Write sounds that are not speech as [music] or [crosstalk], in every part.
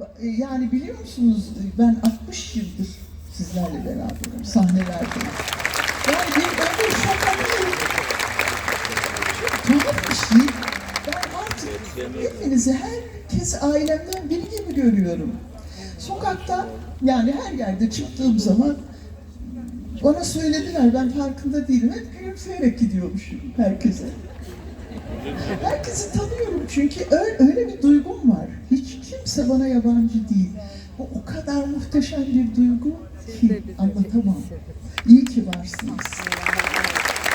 E, Yani biliyor musunuz ben 60 yıldır sizlerle beraberim sahnelerde. Yani bir öyle şaka değil. Çok tuhaf bir şey. Ben artık hepinizi herkes ailemden biri gibi görüyorum. Sokakta yani her yerde çıktığım zaman bana söylediler ben farkında değilim. Hep gülümseyerek gidiyormuşum herkese. Herkesi tanıyorum çünkü öyle, öyle bir duygum var. Kimse bana yabancı değil. Bu o kadar muhteşem bir duygu ki anlatamam. İyi ki varsınız.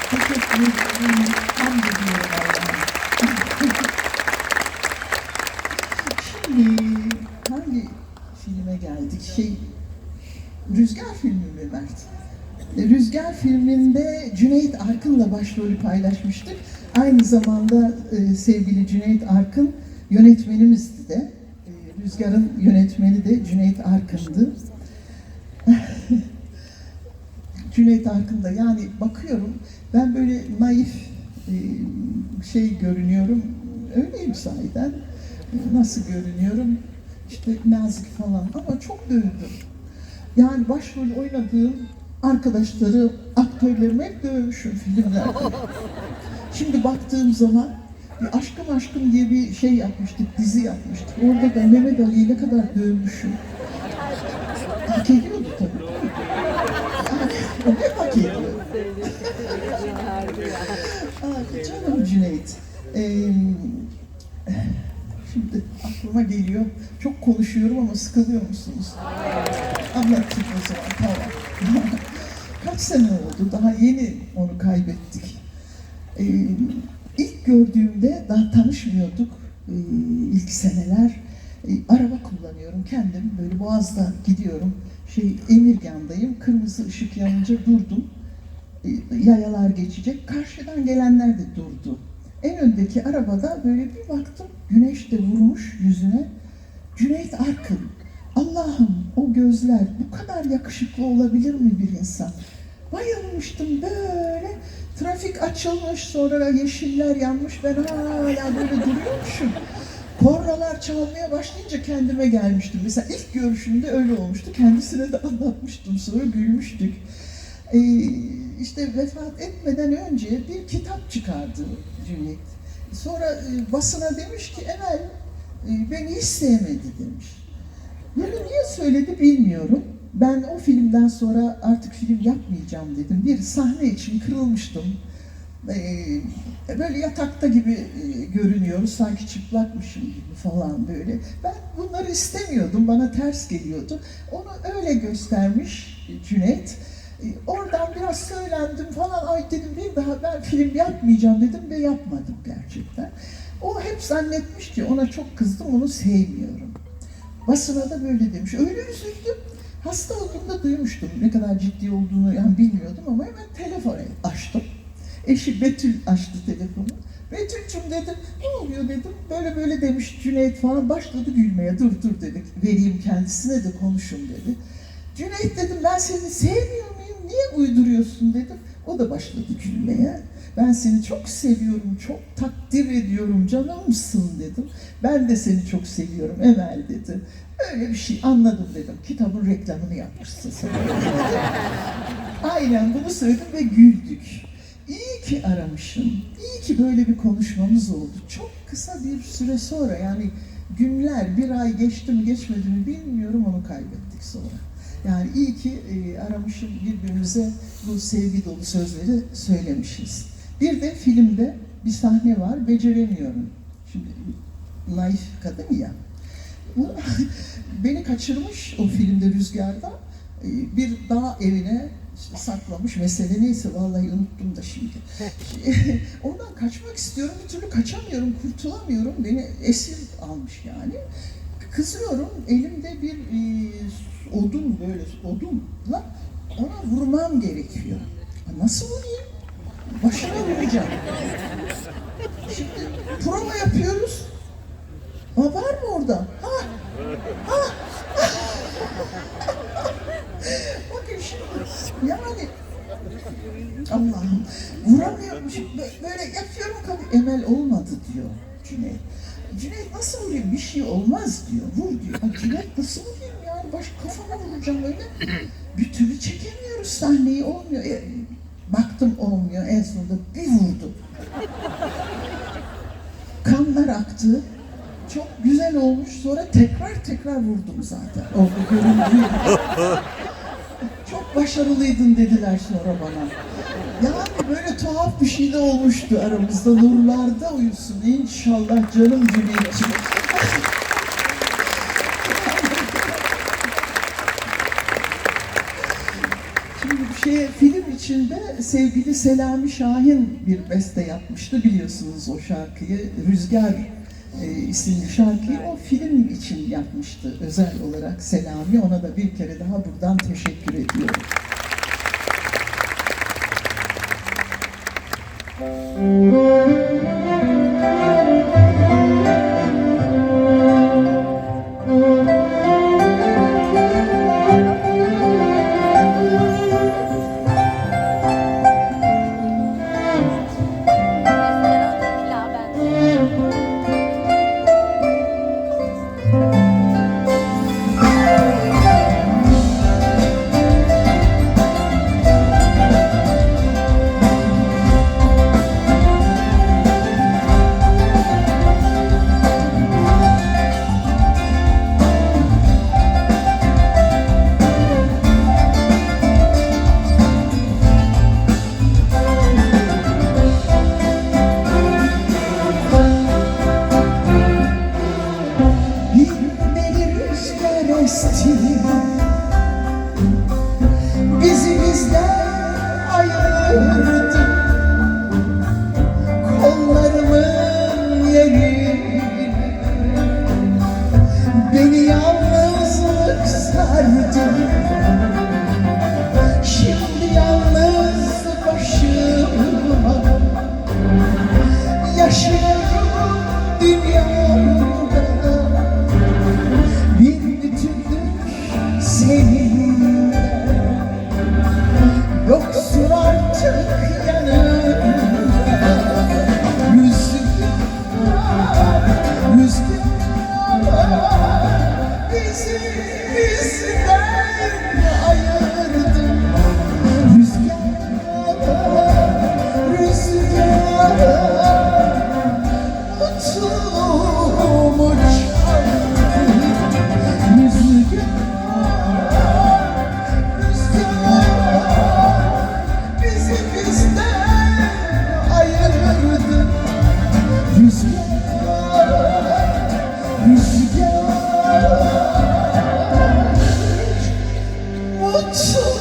Teşekkür ederim. Şimdi hangi filme geldik? Şey, Rüzgar filmi mi Mert? E, Rüzgar filminde Cüneyt Arkın'la başrolü paylaşmıştık. Aynı zamanda e, sevgili Cüneyt Arkın yönetmenimizdi de. Rüzgar'ın yönetmeni de Cüneyt Arkın'dı. [laughs] Cüneyt Arkın'da yani bakıyorum ben böyle naif e, şey görünüyorum. Öyleyim sahiden. Nasıl görünüyorum? İşte nazik falan ama çok dövdüm. Yani başrol oynadığım arkadaşları, aktörlerimi hep dövmüşüm filmlerde. [laughs] Şimdi baktığım zaman Aşkım Aşkım diye bir şey yapmıştık, dizi yapmıştık. Orada da Mehmet Ali'yi ne kadar dövmüşüm. Hak ediyordu tabii. Yani, o hep hak ediyor. Canım Cüneyt. Ee, şimdi aklıma geliyor. Çok konuşuyorum ama sıkılıyor musunuz? Anlatayım o zaman. Tamam. Kaç sene oldu? Daha yeni onu kaybettik. Ee, gördüğümde daha tanışmıyorduk. Ee, ilk seneler. Ee, araba kullanıyorum kendim. Böyle Boğaz'da gidiyorum. Şey Emirgan'dayım. Kırmızı ışık yanınca durdum. Ee, yayalar geçecek. Karşıdan gelenler de durdu. En öndeki arabada böyle bir baktım. Güneş de vurmuş yüzüne. Cüneyt Arkın. Allah'ım o gözler bu kadar yakışıklı olabilir mi bir insan? Bayılmıştım böyle. Trafik açılmış sonra yeşiller yanmış ben hala böyle duruyormuşum. Kornalar çalmaya başlayınca kendime gelmiştim. Mesela ilk görüşümde öyle olmuştu. Kendisine de anlatmıştım sonra gülmüştük. Ee, işte vefat etmeden önce bir kitap çıkardı Cüneyt. Sonra e, basına demiş ki Emel e, beni hiç sevmedi demiş. Bunu niye söyledi bilmiyorum. Ben o filmden sonra artık film yapmayacağım dedim. Bir sahne için kırılmıştım. Ee, böyle yatakta gibi e, görünüyoruz. Sanki çıplakmışım gibi falan böyle. Ben bunları istemiyordum. Bana ters geliyordu. Onu öyle göstermiş Cüneyt. Ee, Oradan biraz söylendim falan. Ay dedim bir daha ben film yapmayacağım dedim ve yapmadım gerçekten. O hep zannetmiş ki ona çok kızdım, onu sevmiyorum. Basına da böyle demiş. Öyle üzüldüm. Hasta olduğunda duymuştum. Ne kadar ciddi olduğunu yani bilmiyordum ama hemen telefonu açtım. Eşi Betül açtı telefonu. Betül'cüm dedim, ne oluyor dedim. Böyle böyle demiş Cüneyt falan. Başladı gülmeye. Dur dur dedik. Vereyim kendisine de konuşun dedi. Cüneyt dedim ben seni sevmiyor muyum? Niye uyduruyorsun dedim. O da başladı gülmeye. Ben seni çok seviyorum, çok takdir ediyorum, canımsın dedim. Ben de seni çok seviyorum Emel dedi. Öyle bir şey anladım dedim. Kitabın reklamını yapmışsın sen. [laughs] Aynen bunu söyledim ve güldük. İyi ki aramışım. İyi ki böyle bir konuşmamız oldu. Çok kısa bir süre sonra yani günler, bir ay geçti mi geçmedi mi bilmiyorum onu kaybettik sonra. Yani iyi ki e, aramışım birbirimize bu sevgi dolu sözleri söylemişiz. Bir de filmde bir sahne var, beceremiyorum. Şimdi naif kadın ya. Bu [laughs] beni kaçırmış o filmde Rüzgar'da. E, Bir dağ evine işte saklamış mesele neyse vallahi unuttum da şimdi. [laughs] Ondan kaçmak istiyorum bir türlü kaçamıyorum, kurtulamıyorum. Beni esir almış yani. Kızıyorum elimde bir e, odun böyle odunla ona vurmam gerekiyor. Nasıl vurayım? Başına vuracağım. Şimdi prova yapıyoruz. Aa, var mı orada? Ha, ha. Bakın şimdi yani Allah'ım vuramıyormuşum. Bö- Böyle yapıyorum tabii Emel olmadı diyor Cüneyt. Cüneyt nasıl vurayım? Bir şey olmaz diyor. Vur diyor. Aa, Cüneyt nasıl vurayım yani? Baş kafama vuracağım öyle. Bir türlü çekemiyoruz sahneyi. Olmuyor. E, baktım olmuyor. En sonunda bir vurdum. Kanlar aktı. Çok güzel olmuş. Sonra tekrar tekrar vurdum zaten. Orada göründüğü. Çok başarılıydın dediler sonra bana. Yani böyle tuhaf bir şey de olmuştu aramızda. Nurlarda uyusun inşallah canım Cüneyt'ciğim. Şimdi bir şey film içinde sevgili Selami Şahin bir beste yapmıştı biliyorsunuz o şarkıyı. Rüzgar e, isimli şarkıyı o film için yapmıştı özel olarak Selami. Ona da bir kere daha buradan teşekkür ediyorum. Ya [laughs] esti Bizi bizden ayırdı Kollarımın yeri. Beni yalnızlık sardı Peace in So